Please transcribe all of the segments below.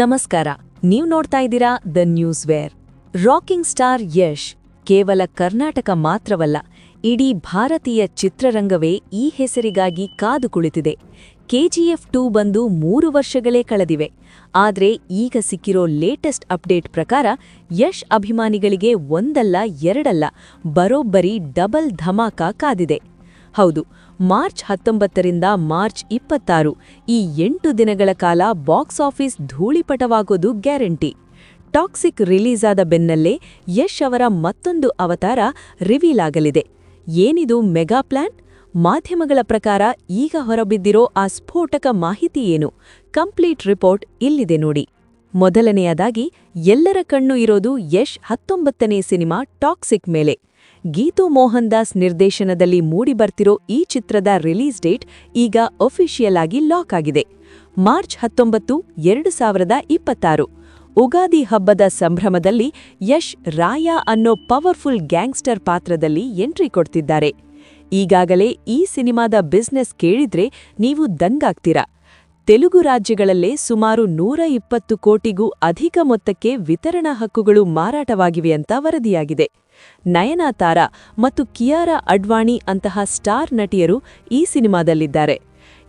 ನಮಸ್ಕಾರ, ನೀವು ನೋಡ್ತಾ ಇದ್ದೀರಾ the news wear rocking star Yash ಕೇವಲ ಕರ್ನಾಟಕ ಮಾತ್ರವಲ್ಲ, ಇಡೀ ಭಾರತೀಯ ಚಿತ್ರರಂಗವೇ ಈ ಹೆಸರಿಗಾಗಿ ಕಾದು ಕುಳಿತಿದೆ. ಕೆಜಿಎಫ್ ಟೂ ಬಂದು ಮೂರು ವರ್ಷಗಳೇ ಕಳೆದಿವೆ. ಆದರೆ ಈಗ ಸಿಕ್ಕಿರೋ ಲೇಟೆಸ್ಟ್ ಅಪ್ಡೇಟ್ ಪ್ರಕಾರ ಯಶ್ ಅಭಿಮಾನಿಗಳಿಗೆ ಒಂದಲ್ಲ, ಎರಡಲ್ಲ, ಬರೋಬ್ಬರಿ ಡಬಲ್ ಧಮಾಕಾ ಕಾದಿದೆ. ಹೌದು, ಮಾರ್ಚ್ ಹತ್ತೊಂಬತ್ತರಿಂದ ಮಾರ್ಚ್ ಇಪ್ಪತ್ತಾರು, ಈ ಎಂಟು ದಿನಗಳ ಕಾಲ ಬಾಕ್ಸ್ ಆಫೀಸ್ ಧೂಳಿಪಟವಾಗೋದು ಗ್ಯಾರಂಟಿ. ಟಾಕ್ಸಿಕ್ ರಿಲೀಸ್ ಆದ ಬೆನ್ನಲ್ಲೇ ಯಶ್ ಅವರ ಮತ್ತೊಂದು ಅವತಾರ ರಿವೀಲ್ ಆಗಲಿದೆ. ಏನಿದು ಮೆಗಾ ಪ್ಲಾನ್? ಮಾಧ್ಯಮಗಳ ಪ್ರಕಾರ ಈಗ ಹೊರಬಿದ್ದಿರೋ ಆ ಸ್ಫೋಟಕ ಮಾಹಿತಿ ಏನು? ಕಂಪ್ಲೀಟ್ ರಿಪೋರ್ಟ್ ಇಲ್ಲಿದೆ ನೋಡಿ. ಮೊದಲನೆಯದಾಗಿ ಎಲ್ಲರ ಕಣ್ಣು ಇರೋದು ಯಶ್ ಹತ್ತೊಂಬತ್ತನೇ ಸಿನಿಮಾ ಟಾಕ್ಸಿಕ್ ಮೇಲೆ. ಗೀತು ಮೋಹನ್ ದಾಸ್ ನಿರ್ದೇಶನದಲ್ಲಿ ಮೂಡಿಬರ್ತಿರೋ ಈ ಚಿತ್ರದ ರಿಲೀಸ್ ಡೇಟ್ ಈಗ ಅಫಿಷಿಯಲ್ ಆಗಿ ಲಾಕ್ ಆಗಿದೆ. ಮಾರ್ಚ್ ಹತ್ತೊಂಬತ್ತು, ಎರಡು ಸಾವಿರದ ಇಪ್ಪತ್ತಾರು. ಉಗಾದಿ ಹಬ್ಬದ ಸಂಭ್ರಮದಲ್ಲಿ ಯಶ್ ರಾಯ ಅನ್ನೋ ಪವರ್ಫುಲ್ ಗ್ಯಾಂಗ್ಸ್ಟರ್ ಪಾತ್ರದಲ್ಲಿ ಎಂಟ್ರಿ ಕೊಡ್ತಿದ್ದಾರೆ. ಈಗಾಗಲೇ ಈ ಸಿನಿಮಾದ ಬಿಸ್ನೆಸ್ ಕೇಳಿದ್ರೆ ನೀವು ದಂಗಾಗ್ತೀರಾ? ತೆಲುಗು ರಾಜ್ಯಗಳಲ್ಲೇ ಸುಮಾರು ನೂರ ಇಪ್ಪತ್ತು ಕೋಟಿಗೂ ಅಧಿಕ ಮೊತ್ತಕ್ಕೆ ವಿತರಣಾ ಹಕ್ಕುಗಳು ಮಾರಾಟವಾಗಿವೆ ಅಂತ ವರದಿಯಾಗಿದೆ. ನಯನಾತಾರ ಮತ್ತು ಕಿಯಾರಾ ಅಡ್ವಾಣಿ ಅಂತಹ ಸ್ಟಾರ್ ನಟಿಯರು ಈ ಸಿನಿಮಾದಲ್ಲಿದ್ದಾರೆ.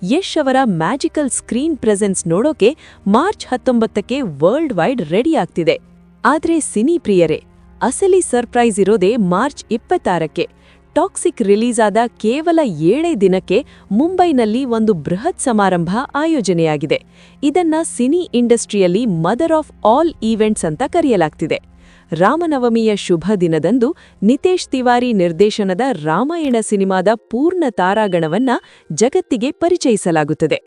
ಯಶ್ ಅವರ ಮ್ಯಾಜಿಕಲ್ ಸ್ಕ್ರೀನ್ ಪ್ರೆಸೆನ್ಸ್ ನೋಡೋಕೆ ಮಾರ್ಚ್ ಹತ್ತೊಂಬತ್ತಕ್ಕೆ ವರ್ಲ್ಡ್ ವೈಡ್ ರೆಡಿ ಆಗ್ತಿದೆ. ಆದ್ರೆ ಸಿನಿ ಪ್ರಿಯರೇ, ಅಸಲಿ ಸರ್ಪ್ರೈಸ್ ಇರೋದೇ ಮಾರ್ಚ್ ಇಪ್ಪತ್ತಾರಕ್ಕೆ. ಟಾಕ್ಸಿಕ್ ರಿಲೀಸ್ ಆದ ಕೇವಲ ಏಳೇ ದಿನಕ್ಕೆ ಮುಂಬೈನಲ್ಲಿ ಒಂದು ಬೃಹತ್ ಸಮಾರಂಭ ಆಯೋಜನೆಯಾಗಿದೆ. ಇದನ್ನ ಸಿನಿ ಇಂಡಸ್ಟ್ರಿಯಲ್ಲಿ ಮದರ್ ಆಫ್ ಆಲ್ ಈವೆಂಟ್ಸ್ ಅಂತ ಕರೆಯಲಾಗ್ತಿದೆ. ರಾಮನವಮಿಯ ಶುಭ ದಿನದಂದು ನಿತೇಶ್ ತಿವಾರಿ ನಿರ್ದೇಶನದ ರಾಮಾಯಣ ಸಿನಿಮಾದ ಪೂರ್ಣ ತಾರಾಗಣವನ್ನ ಜಗತ್ತಿಗೆ ಪರಿಚಯಿಸಲಾಗುತ್ತದೆ.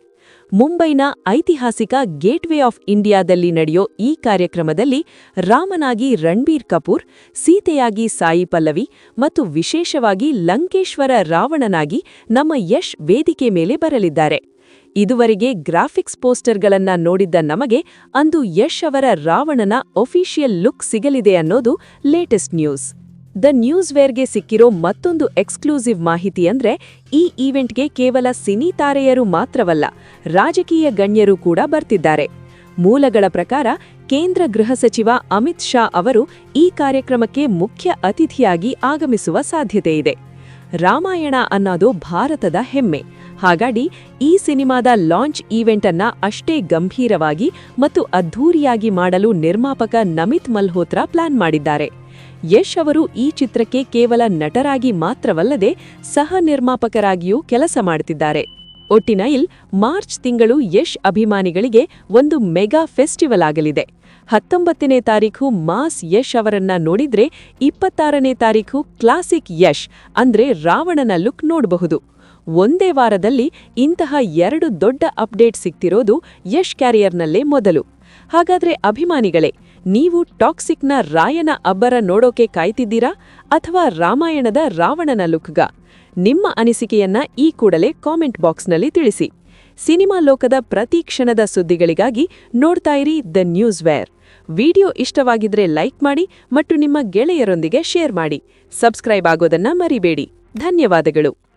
ಮುಂಬೈನ ಐತಿಹಾಸಿಕ ಗೇಟ್ವೇ ಆಫ್ ಇಂಡಿಯಾದಲ್ಲಿ ನಡೆಯೋ ಈ ಕಾರ್ಯಕ್ರಮದಲ್ಲಿ ರಾಮನಾಗಿ ರಣಬೀರ್ ಕಪೂರ್, ಸೀತೆಯಾಗಿ ಸಾಯಿ ಪಲ್ಲವಿ ಮತ್ತು ವಿಶೇಷವಾಗಿ ಲಂಕೇಶ್ವರ ರಾವಣನಾಗಿ ನಮ್ಮ ಯಶ್ ವೇದಿಕೆ ಮೇಲೆ ಬರಲಿದ್ದಾರೆ. ಇದುವರೆಗೆ ಗ್ರಾಫಿಕ್ಸ್ ಪೋಸ್ಟರ್ಗಳನ್ನ ನೋಡಿದ್ದ ನಮಗೆ ಅಂದು ಯಶ್ ಅವರ ರಾವಣನ ಒಫಿಷಿಯಲ್ ಲುಕ್ ಸಿಗಲಿದೆ ಅನ್ನೋದು ಲೇಟೆಸ್ಟ್ ನ್ಯೂಸ್ ದ ನ್ಯೂಸ್ ವೇರ್ಗೆ ಸಿಕ್ಕಿರೋ ಮತ್ತೊಂದು ಎಕ್ಸ್ಕ್ಲೂಸಿವ್ ಮಾಹಿತಿ ಅಂದ್ರೆ ಈ ಈವೆಂಟ್ಗೆ ಕೇವಲ ಸಿನಿ ತಾರೆಯರು ಮಾತ್ರವಲ್ಲ, ರಾಜಕೀಯ ಗಣ್ಯರು ಕೂಡ ಬರ್ತಿದ್ದಾರೆ. ಮೂಲಗಳ ಪ್ರಕಾರ ಕೇಂದ್ರ ಗೃಹ ಸಚಿವ ಅಮಿತ್ ಶಾ ಅವರು ಈ ಕಾರ್ಯಕ್ರಮಕ್ಕೆ ಮುಖ್ಯ ಅತಿಥಿಯಾಗಿ ಆಗಮಿಸುವ ಸಾಧ್ಯತೆ ಇದೆ. ರಾಮಾಯಣ ಅನ್ನೋದು ಭಾರತದ ಹೆಮ್ಮೆ. ಹಾಗಾಗಿ ಈ ಸಿನಿಮಾದ ಲಾಂಚ್ ಈವೆಂಟ್ ಅನ್ನ ಅಷ್ಟೇ ಗಂಭೀರವಾಗಿ ಮತ್ತು ಅದ್ಧೂರಿಯಾಗಿ ಮಾಡಲು ನಿರ್ಮಾಪಕ ನಮಿತ್ ಮಲ್ಹೋತ್ರಾ ಪ್ಲಾನ್ ಮಾಡಿದ್ದಾರೆ. ಯಶ್ ಅವರು ಈ ಚಿತ್ರಕ್ಕೆ ಕೇವಲ ನಟರಾಗಿ ಮಾತ್ರವಲ್ಲದೆ ಸಹ ನಿರ್ಮಾಪಕರಾಗಿಯೂ ಕೆಲಸ ಮಾಡುತ್ತಿದ್ದಾರೆ ಒಟ್ಟಿನೈಲ್ ಮಾರ್ಚ್ ತಿಂಗಳು ಯಶ್ ಅಭಿಮಾನಿಗಳಿಗೆ ಒಂದು ಮೆಗಾ ಫೆಸ್ಟಿವಲ್ ಆಗಲಿದೆ. ಹತ್ತೊಂಬತ್ತನೇ ತಾರೀಖು ಮಾಸ್ ಯಶ್ ಅವರನ್ನ ನೋಡಿದ್ರೆ ಇಪ್ಪತ್ತಾರನೇ ತಾರೀಖು ಕ್ಲಾಸಿಕ್ ಯಶ್ ಅಂದ್ರೆ ರಾವಣನ ಲುಕ್ ನೋಡಬಹುದು. ಒಂದೇ ವಾರದಲ್ಲಿ ಇಂತಹ ಎರಡು ದೊಡ್ಡ ಅಪ್ಡೇಟ್ ಸಿಗ್ತಿರೋದು ಯಶ್ ಕ್ಯಾರಿಯರ್ನಲ್ಲೇ ಮೊದಲು. ಹಾಗಾದ್ರೆ ಅಭಿಮಾನಿಗಳೇ ನೀವು ಟಾಕ್ಸಿಕ್ನ ರಾಯನ ಅಬ್ಬರ ನೋಡೋಕೆ ಕಾಯ್ತಿದ್ದೀರಾ ಅಥವಾ ರಾಮಾಯಣದ ರಾವಣನ ಲುಕ್ಗ? ನಿಮ್ಮ ಅನಿಸಿಕೆಯನ್ನ ಈ ಕೂಡಲೇ ಕಾಮೆಂಟ್ ಬಾಕ್ಸ್ನಲ್ಲಿ ತಿಳಿಸಿ. ಸಿನಿಮಾ ಲೋಕದ ಪ್ರತಿ ಕ್ಷಣದ ಸುದ್ದಿಗಳಿಗಾಗಿ ನೋಡ್ತಾ ಇರಿ ದ ನ್ಯೂಸ್ ವೇರ್. ವಿಡಿಯೋ ಇಷ್ಟವಾಗಿದ್ರೆ ಲೈಕ್ ಮಾಡಿ ಮತ್ತು ನಿಮ್ಮ ಗೆಳೆಯರೊಂದಿಗೆ ಶೇರ್ ಮಾಡಿ. ಸಬ್ಸ್ಕ್ರೈಬ್ ಆಗೋದನ್ನ ಮರಿಬೇಡಿ. ಧನ್ಯವಾದಗಳು.